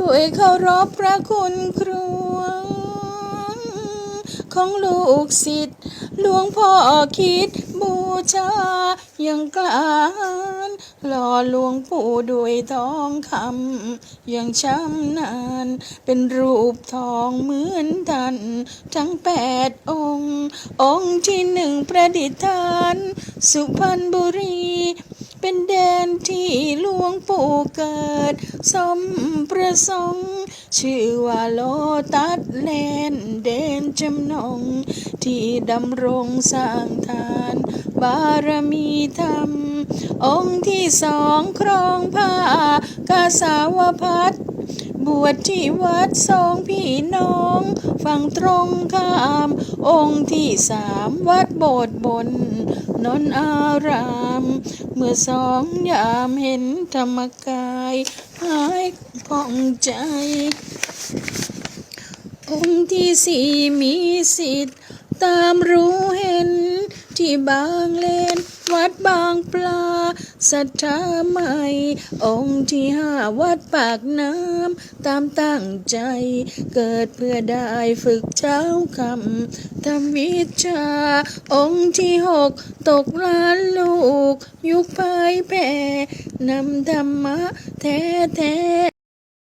ด้วยเคารพพระคุณครูของลูกศิษย์หลวงพ่อคิดบูชายังกลานหล่อหลวงปู่ด้วยทองคำยังช้ำนาน เป็นรูปทองเหมือนท่านทั้งแปดองค์ องค์ที่หนึ่งประดิษฐาน สุพรรณบุรี เป็นแดนที่หลวงปู่เกิด สมประสงค์ ชื่อว่าโลตัสแลนเดนจำนง ที่ดำรงสร้างทาน บารมีธรรม องค์ที่สองครองผ้ากาสาวพัดบวชที่วัดสองพี่น้อง ฝั่งตรงข้าม องค์ที่สามวัดโบสถ์บน นนอาราม เมื่อสองยามเห็นธรรมกายหายผ่องใจ องค์ที่สี่มีสิทธิ์ ตามรู้เห็นที่บางเลน วัดบางปลา ศรัทธาใหม่ องค์ที่ห้าวัดปากน้ำ ตามตั้งใจ เกิดเพื่อได้ฝึกเช้าคำทำวิชา องค์ที่หกตกล้านลูก ยุคภายแผ่นำธรรมะแท้แท้